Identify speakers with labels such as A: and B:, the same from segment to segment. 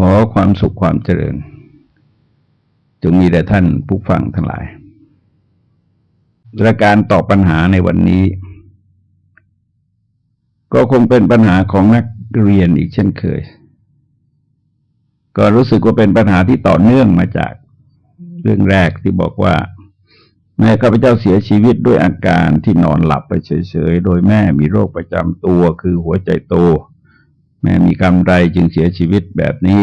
A: ขอความสุขความเจริญ จงมีแด่ท่านผู้ฟังทั้งหลายและการตอบปัญหาในวันนี้ ก็คงเป็นปัญหาของนักเรียนอีกเช่นเคย ก็รู้สึกว่าเป็นปัญหาที่ต่อเนื่องมาจากเรื่องแรกที่บอกว่า แม่ข้าพเจ้าเสียชีวิตด้วยอาการที่นอนหลับไปเฉยๆ โดยแม่มีโรคประจำตัวคือหัวใจโต แม่มีกรรมไรจึงเสียชีวิตแบบนี้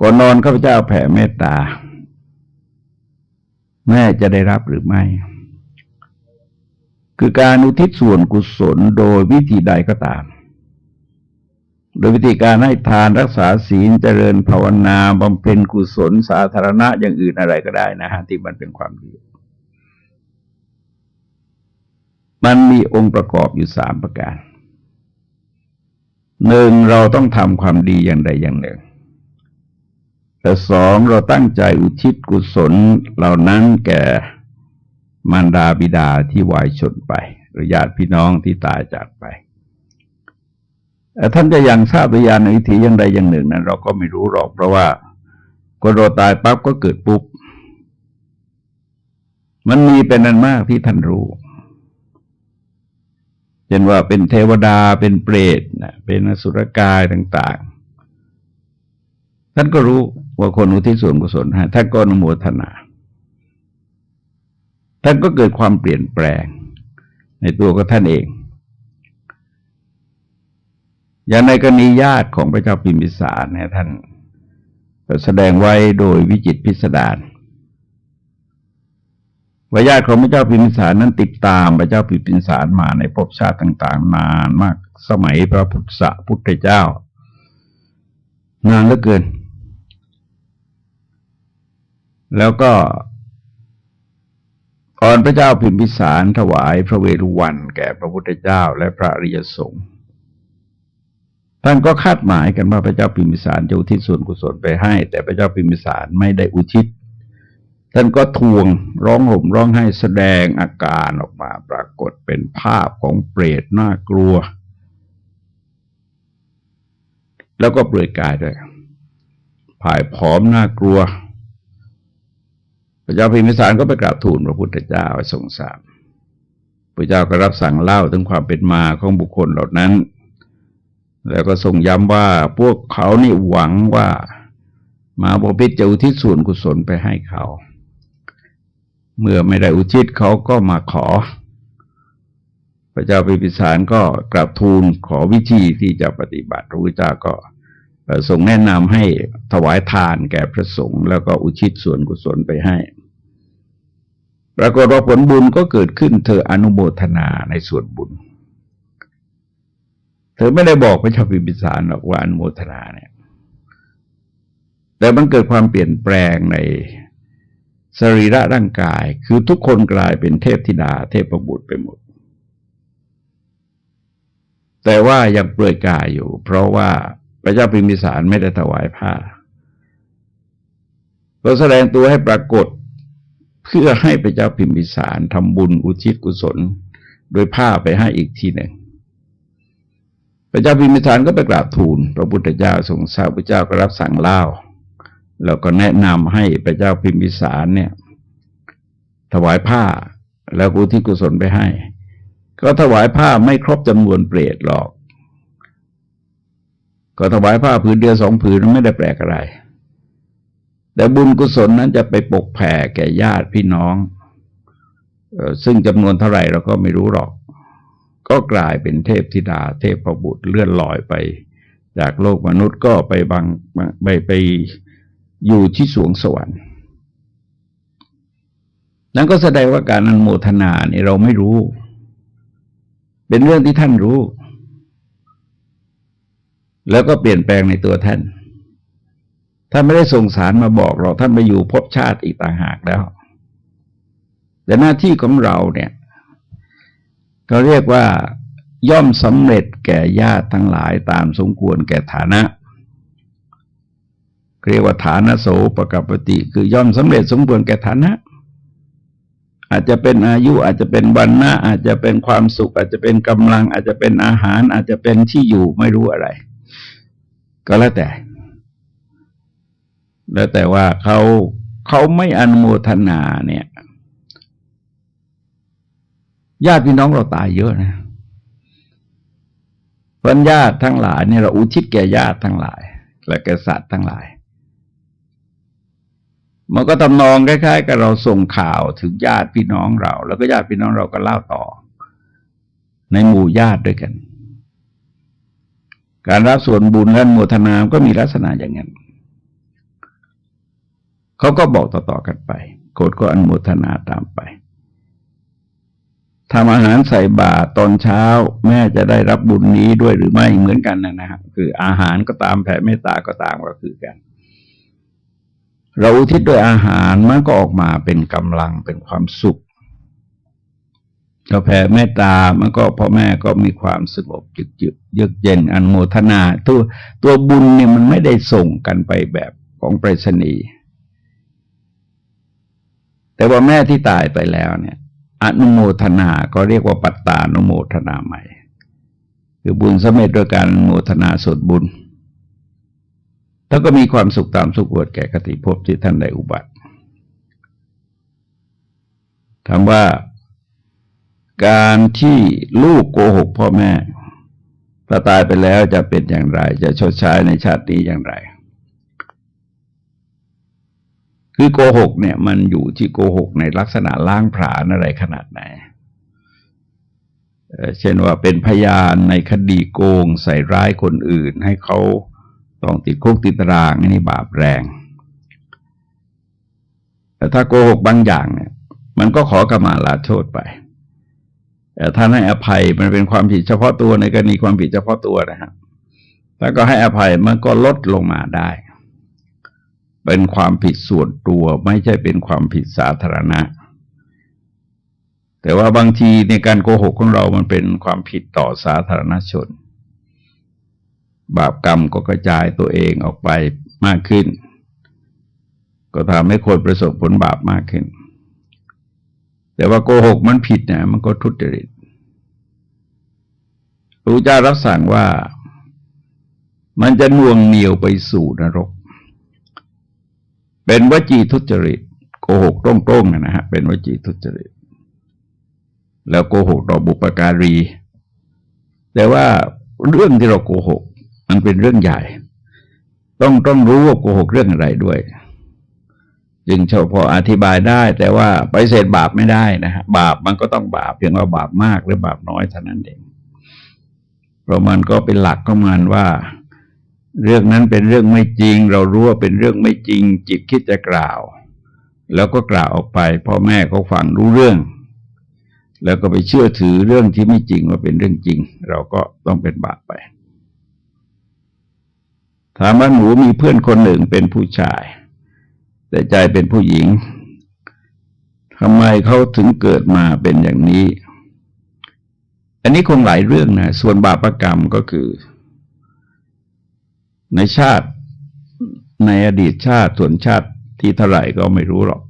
A: ก่อนนอนข้าพเจ้าแผ่เมตตา แม่จะได้รับหรือไม่ คือการอุทิศส่วนกุศลโดยวิธีใดก็ตาม โดยวิธีการให้ทานรักษาศีลเจริญภาวนาบำเพ็ญกุศลสาธารณะอย่างอื่นอะไรก็ได้นะฮะที่มันเป็นความดี มันมีองค์ประกอบอยู่สามประการ หนึ่งเราต้องทำความดีอย่างใดอย่างหนึ่ง แต่สองเราตั้งใจอุทิศกุศลเหล่านั้นแก่มารดาบิดาที่วายชนไปหรือญาติพี่น้องที่ตายจากไปท่านจะยังทราบวิญญาณในวิถีอย่างใดอย่างหนึ่งนั้น เราก็ไม่รู้หรอก เพราะว่าคนเราตายปั๊บก็เกิดปุ๊บ มันมีเป็นนันมากที่ท่านรู้ ช่นว่าเป็นเทวดาเป็นเปรตเป็นอสุรกายต่างๆ ท่านก็รู้ว่าคนอุทิศส่วนกุศลให้ท่านก็อนโมทนา ท่านก็เกิดความเปลี่ยนแปลง ในตัวของท่านเอง อย่างในกรณีญาติของพระเจ้าพิมพิสารเนี่ยท่านแสดงไว้โดยวิจิตพิสดาร ว่าญาติของพระเจ้าพิมพิสารนั้นติดตามพระเจ้าพิมพิสารมาในภพชาติต่าง ๆ นานมากสมัยพระพุทธพุทธเจ้า นานเหลือเกิน แล้วก็ตอนพระเจ้าพิมพิสารถวายพระเวรุวันแก่พระพุทธเจ้าและพระอริยสงฆ์ท่านก็คาดหมายกันว่าพระเจ้าพิมพิสารจะอุทิศส่วนกุศลไปให้ แต่พระเจ้าพิมพิสารไม่ได้อุทิศ ท่านก็ทวงร้องห่มร้องให้แสดงอาการออกมาปรากฏเป็นภาพของเปรตน่ากลัว แล้วก็เปลือยกายด้วยผายผอมน่ากลัว พระเจ้าพิมพิสารก็ไปกราบทูลพระพุทธเจ้าทรงทราบพระเจ้าก็รับสั่งเล่าถึงความเป็นมาของบุคคลเหล่านั้น แล้วก็ทรงย้ำว่าพวกเขานี่หวังว่ามาบพิจจะอุทิศส่วนกุศลไปให้เขา เมื่อไม่ได้อุทิศเขาก็มาขอ พระเจ้าพิพิสารก็กราบทูลขอวิธีที่จะปฏิบัติพระพุทธเจ้าก็ทรงแนะนำให้ถวายทานแก่พระสงฆ์แล้วก็อุทิศส่วนกุศลไปให้ปรากฏว่าผลบุญก็เกิดขึ้น เธออนุโมทนาในส่วนบุญ เธอไม่ได้บอกพระเจ้าพิมพิสารหรอกว่าอนุโมทนาเนี่ย แต่มันเกิดความเปลี่ยนแปลงใน สรีระร่างกาย คือทุกคนกลายเป็นเทพธิดา เทพประบุตรไปหมด แต่ว่ายังเปลือยกายอยู่ เพราะว่าพระเจ้าพิมพิสารไม่ได้ถวายผ้าเราแสดงตัวให้ปรากฏเพื่อให้พระเจ้าพิมพิสารทำบุญอุทิศกุศล โดยผ้าไปให้อีกทีหนึ่งพระเจ้าพิมพิสารก็ไปกราบทูล พระพุทธเจ้าทรงทราบพระเจ้าก็รับสั่งเล่า แล้วก็แนะนำให้พระเจ้าพิมพิสารเนี่ย ถวายผ้าแล้วอุทิศกุศลไปให้ ก็ถวายผ้าไม่ครบจำนวนเปรตหรอก ก็ถวายผ้าผืนเดียวสองผืนไม่ได้แปลกอะไร แต่บุญกุศลนั้นจะไปปกแผ่แก่ญาติพี่น้อง ซึ่งจำนวนเท่าไหร่เราก็ไม่รู้หรอก ก็กลายเป็นเทพธิดา เทพประบุตรเลื่อนลอยไป จากโลกมนุษย์ก็ไปบางไปไป อยู่ที่สวงสวรรค์ นั่นก็แสดงว่าการอนโมทนาเนี่ยเราไม่รู้ เป็นเรื่องที่ท่านรู้ แล้วก็เปลี่ยนแปลงในตัวท่าน ท่านไม่ได้ส่งสารมาบอกเราท่านไปอยู่พบชาติอีกต่างหากแล้วแต่หน้าที่ของเราเนี่ยก็เรียกว่าย่อมสำเร็จแก่ญาติทั้งหลายตามสมควรแก่ฐานะ เรียกว่าฐานโสปกปติ คือย่อมสำเร็จสมควรณ์แก่ฐานะ อาจจะเป็นอายุอาจจะเป็นวันน้าอาจจะเป็นความสุข อาจจะเป็นกำลัง อาจจะเป็นอาหาร อาจจะเป็นที่อยู่ไม่รู้อะไร ก็แล้วแต่ แล้วแต่ว่าเขาเขาไม่อนุโมทนาเนี่ยญาติพี่น้องเราตายเยอะนะพราะญาติทั้งหลายเนี่ยเราอุทิศแก่ญาติทั้งหลาย และแก่สัตว์ทั้งหลาย มันก็ทำนองคล้ายๆกับเราส่งข่าวถึงญาติพี่น้องเรา แล้วก็ญาติพี่น้องเราก็เล่าต่อ ในหมู่ญาติด้วยกัน การรับส่วนบุญและโมทนาก็มีลักษณะอย่างนั้นเขาก็บอกต่อๆกันไปโกดก็อนโมทนาตามไปทำอาหารใส่บาตรตอนเช้า แม่จะได้รับบุญนี้ด้วยหรือไม่เหมือนกันนะนะครับคืออาหารก็ตามแผ่เมตตาก็ตามก็คือกัน เราอุทิศด้วยอาหารมันก็ออกมาเป็นกำลังเป็นความสุขเราแผ่เมตตามันก็พ่อแม่ก็มีความสงบจึกจึกเยือกเย็นอันโมทนาตัวตัวบุญเนี่ยมันไม่ได้ส่งกันไปแบบของไปรษณีย์แต่ว่าแม่ที่ตายไปแล้วเนี่ย อนุโมทนาก็เรียกว่าปัตตานุโมทนาใหม่ คือบุญสมเร็จโดยการโมทนาสดบุญ แล้วก็มีความสุขตามสุขวดแก่กติภพที่ท่านได้อุบัติถามว่าการที่ลูกโกหกพ่อแม่ถ้าตายไปแล้วจะเป็นอย่างไร จะชดใช้ในชาตินี้อย่างไร คือโกหกเนี่ยมันอยู่ที่โกหกในลักษณะล้างผลาญอะไรขนาดไหน เช่นว่าเป็นพยานในคดีโกงใส่ร้ายคนอื่นให้เขา ต้องติดคุกติดตารางนี่บาปแรง แต่ถ้าโกหกบางอย่างเนี่ย มันก็ขอกมาลาโทษไปแต่ถ้าให้อภัยมันเป็นความผิดเฉพาะตัวในกรณีความผิดเฉพาะตัวนะครับถ้าก็ให้อภัยมันก็ลดลงมาได้ เป็นความผิดส่วนตัวไม่ใช่เป็นความผิดสาธารณะ แต่ว่าบางทีในการโกหกของเรามันเป็นความผิดต่อสาธารณชน บาปกรรมก็กระจายตัวเองออกไปมากขึ้น ก็ทำให้คนประสบผลบาปมากขึ้น แต่ว่าโกหกมันผิดนี่ยมันก็ทุจริตพระเจ้ารับสั่งว่ามันจะน่วงเหนียวไปสู่นรก เป็นวจีทุจริต โกหกตรงๆนะฮะเป็นวจีทุจริต แล้วโกหกต่อบุปการี แต่ว่าเรื่องที่เราโกหก มันเป็นเรื่องใหญ่ ต้องต้องรู้ว่าโกหกเรื่องอะไรด้วย จึงเฉพาะอธิบายได้ แต่ว่าไปเสธบาปไม่ได้นะฮะบาปมันก็ต้องบาปเพียงว่าบาปมากหรือบาปน้อยเท่านั้นเองเพราะมันก็เป็นหลักของมันว่า เรื่องนั้นเป็นเรื่องไม่จริง เรารู้ว่าเป็นเรื่องไม่จริง จิตคิดจะกล่าว แล้วก็กล่าวออกไป พ่อแม่เขาฟังรู้เรื่อง แล้วก็ไปเชื่อถือเรื่องที่ไม่จริงว่าเป็นเรื่องจริง เราก็ต้องเป็นบาปไป ถามว่าหนูมีเพื่อนคนหนึ่งเป็นผู้ชาย แต่ใจเป็นผู้หญิงทำไมเขาถึงเกิดมาเป็นอย่างนี้ อันนี้คงหลายเรื่องนะ ส่วนบาปรกรรมก็คือ ในชาติในอดีตชาติส่วนชาติที่เท่าไหร่ก็ไม่รู้หรอก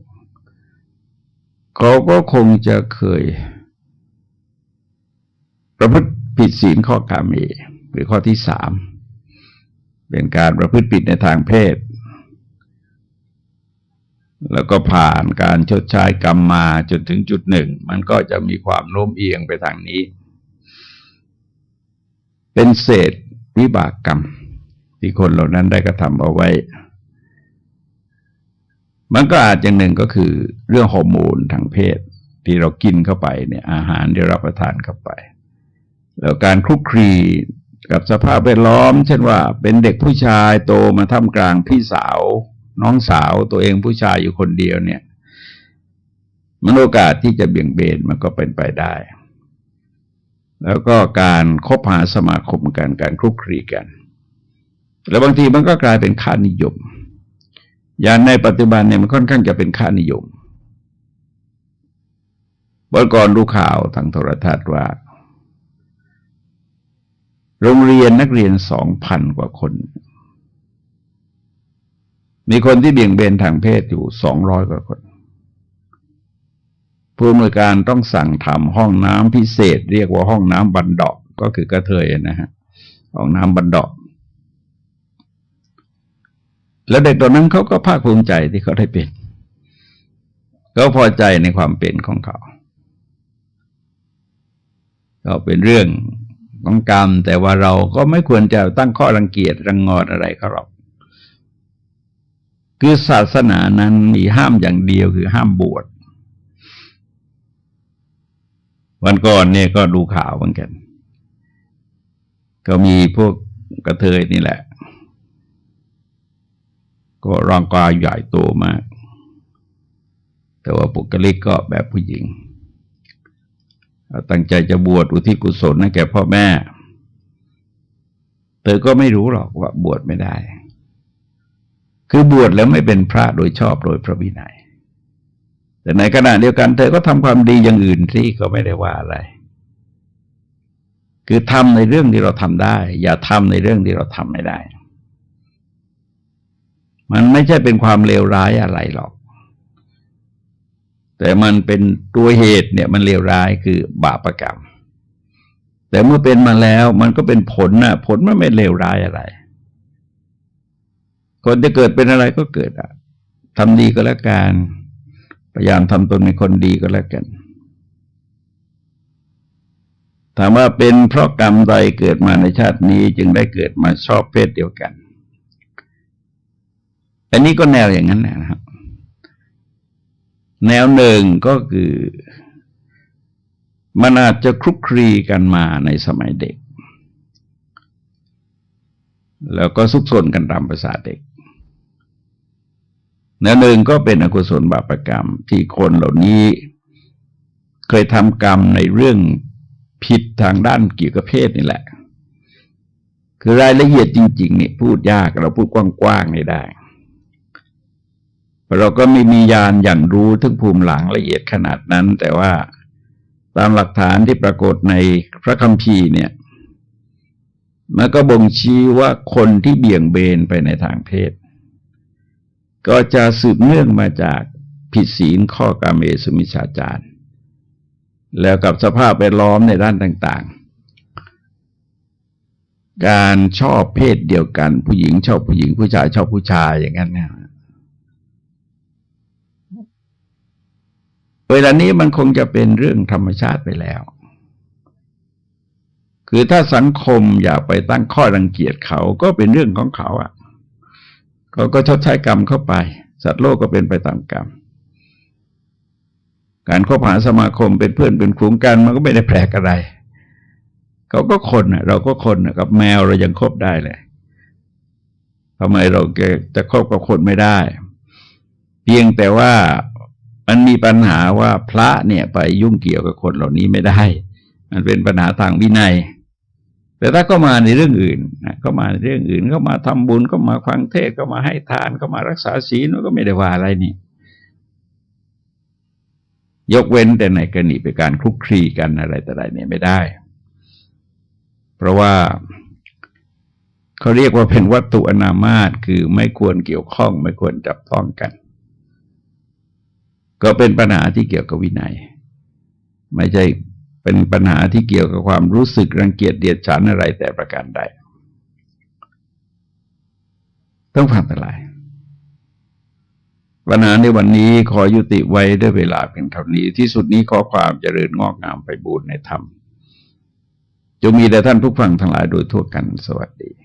A: เขาก็คงจะเคย ประพฤติผิดศีลข้อกาเมหรือข้อที่สาม เป็นการประพฤติผิดในทางเพศ แล้วก็ผ่านการชดใช้กรรมมาจนถึงจุดหนึ่ง มันก็จะมีความโน้มเอียงไปทางนี้ เป็นเศษวิบากกรรม ที่คนเหล่านั้นได้กระทำเอาไว้ มันก็อาจอย่างหนึ่งก็คือ เรื่องฮอร์โมนทางเพศ ที่เรากินเข้าไปเนี่ยอาหารที่รับประทานเข้าไป แล้วการคลุกคลี กับสภาพแวดล้อม เช่นว่า เป็นเด็กผู้ชายโตมาท่ามกลางพี่สาว น้องสาวตัวเองผู้ชายอยู่คนเดียวเนี่ย มันโอกาสที่จะเบี่ยงเบนมันก็เป็นไปได้ แล้วก็การคบหาสมาคมกันการคลุกคลีกัน แล้วบางทีมันก็กลายเป็นค่านิยม อย่างในปัจจุบันเนี่ยมันค่อนข้างจะเป็นค่านิยมวันก่อนดูข่าวทางโทรทัศน์ว่า โรงเรียนนักเรียนสองพันกว่าคน มีคนที่เบี่ยงเบนทางเพศอยู่สองร้อยกว่าคน ผู้อำนวยการต้องสั่งทำห้องน้ำพิเศษ เรียกว่าห้องน้ำบันดอกก็คือกระเทยนะฮะห้องน้ำบันดอก แล้วเด็กตัวนั้นเขาก็ภาคภูมิใจที่เขาได้เป็นเขาพอใจในความเป็นของเขาก็เป็นเรื่อง ของกรรม แต่ว่าเราก็ไม่ควรจะตั้งข้อรังเกียจรังงอดอะไรเขาหรอก คือศาสนานั้นมีห้ามอย่างเดียวคือห้ามบวชวันก่อนเนี่ยก็ดูข่าวเหมือนกัน ก็มีพวกกระเทยนี่แหละ ก็ร่างกายใหญ่โตมาก แต่ว่าปุกลิกก็แบบผู้หญิง ตั้งใจจะบวชอุทิศกุศลให้แก่พ่อแม่ เธอก็ไม่รู้หรอกว่าบวชไม่ได้ คือบวชแล้วไม่เป็นพระโดยชอบโดยพระวินัย แต่ในขณะเดียวกัน เธอก็ทำความดีอย่างอื่นที่ก็ไม่ได้ว่าอะไร คือทำในเรื่องที่เราทำได้ อย่าทำในเรื่องที่เราทำไม่ได้ มันไม่ใช่เป็นความเลวร้ายอะไรหรอก แต่มันเป็นตัวเหตุเนี่ยมันเลวร้ายคือบาปกรรม แต่เมื่อเป็นมาแล้วมันก็เป็นผลนะผลมันไม่เลวร้ายอะไร คนจะเกิดเป็นอะไรก็เกิดอะทำดีก็แล้วกันพยายามทำตนเป็นคนดีก็แล้วกันถามว่าเป็นเพราะกรรมใดเกิดมาในชาตินี้จึงได้เกิดมาชอบเพศเดียวกัน อันนี้ก็แนวอย่างนั้นนะครับ แนวหนึ่งก็คือมันอาจจะคลุกคลีกันมาในสมัยเด็ก แล้วก็ซุกซนกันตามภาษาเด็กแนวหนึ่งก็เป็นอกุศลบาปรกรรมที่คนเหล่านี้เคยทำกรรมในเรื่องผิดทางด้านเกี่ยวกับเพศนี่แหละ คือรายละเอียดจริง ๆ นี่พูดยากเราพูดกว้างๆไม่ได้ เราก็ไม่มียานอย่างรู้ถึงภูมิหลังละเอียดขนาดนั้น แต่ว่าตามหลักฐานที่ปรากฏในพระคัมภีร์เนี่ยมันก็บ่งชี้ว่าคนที่เบี่ยงเบนไปในทางเพศ ก็จะสืบเนื่องมาจากผิดศีลข้อกาเมสุมิชาจารแล้วกับสภาพแวดล้อมในด้านต่างๆ การชอบเพศเดียวกัน ผู้หญิงชอบผู้หญิงผู้ชายชอบผู้ชายอย่างนั้นเนี่ย เวลานี้มันคงจะเป็นเรื่องธรรมชาติไปแล้ว คือถ้าสังคมอยากไปตั้งข้อรังเกียจเขาก็เป็นเรื่องของเขาอะเขาก็ชดใช้กรรมเข้าไป สัตว์โลกก็เป็นไปตามกรรม การคบหาสมาคมเป็นเพื่อนเป็นฝูงกันมันก็ไม่ได้แปลกอะไร เขาก็คนเราก็คนกับแมวเรายังคบได้เลยทำไมเราจะคบกับคนไม่ได้ เพียงแต่ว่า มันมีปัญหาว่าพระเนี่ยไปยุ่งเกี่ยวกับคนเหล่านี้ไม่ได้ มันเป็นปัญหาทางวินัย แต่ถ้าก็มาในเรื่องอื่นนะก็มาในเรื่องอื่น ก็มาทำบุญก็มาฟังเทศก็มาให้ทานก็มารักษาศีลก็ไม่ได้ว่าอะไรนี่ ยกเว้นแต่ในกรณีเป็นการคลุกคลีกันอะไรแต่ใดเนี่ยไม่ได้ เพราะว่าเขาเรียกว่าเป็นวัตถุอนามาตคือไม่ควรเกี่ยวข้อง ไม่ควรจับต้องกัน ก็เป็นปัญหาที่เกี่ยวกับวินัย ไม่ใช่เป็นปัญหาที่เกี่ยวกับความรู้สึกรังเกียจเดียดฉันอะไรแต่ประการใด ต้องฟังแต่ลายปัญหาในวันนี้ขอยุติไว้ด้วยเวลาเพียงเท่านี้ ที่สุดนี้ขอความเจริญงอกงามไปบูรณนธรรมจะมีแต่ท่านผู้ฟังทั้งหลายโดยทั่วกันสวัสดี